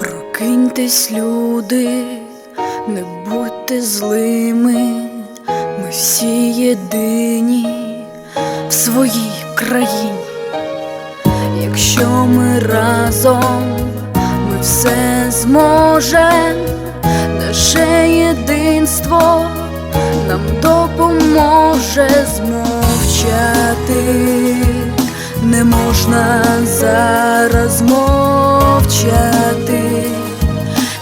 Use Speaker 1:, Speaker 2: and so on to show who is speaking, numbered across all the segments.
Speaker 1: Прокиньтесь, люди, не будьте злими, ми всі єдині в своїй країні. Якщо ми разом, ми все зможем, наше єдинство нам допоможе змовчати, не можна зараз мовчати,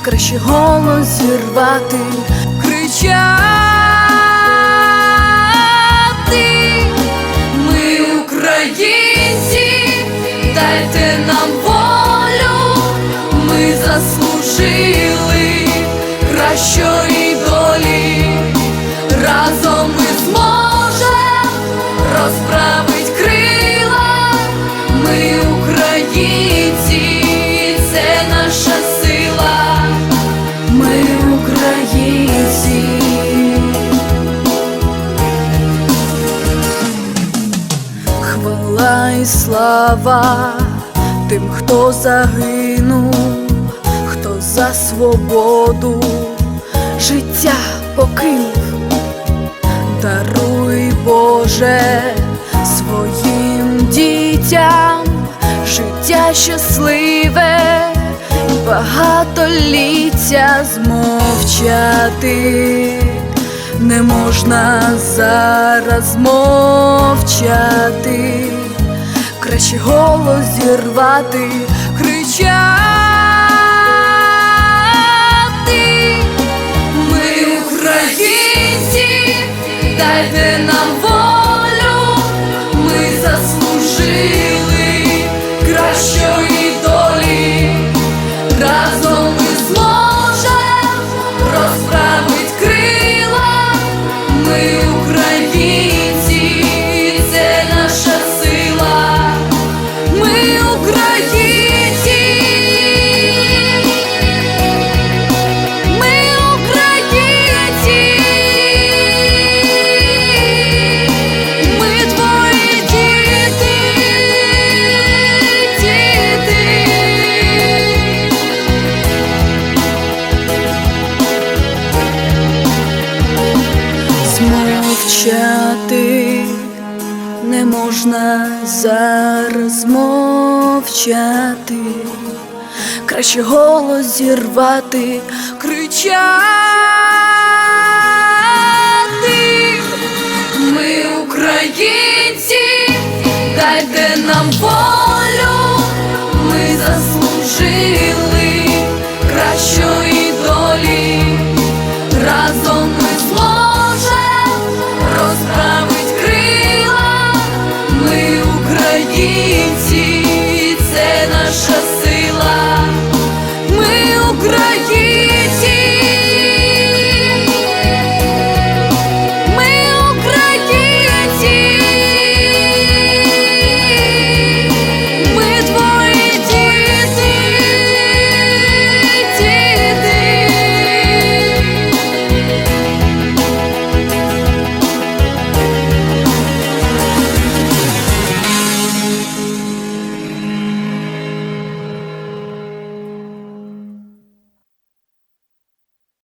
Speaker 1: краще голос зірвати, кричати. Ми українці, дайте нам волю, ми заслужили кращої І слава тим, хто загинув, хто за свободу життя покинув, даруй Боже своїм дітям життя щасливе, і багатоліття змовчати. Не можна зараз мовчати, краще голос зірвати, кричати. мовчати, не можна зараз мовчати, краще голос зірвати, кричати, ми українці, дайте нам волю 一起。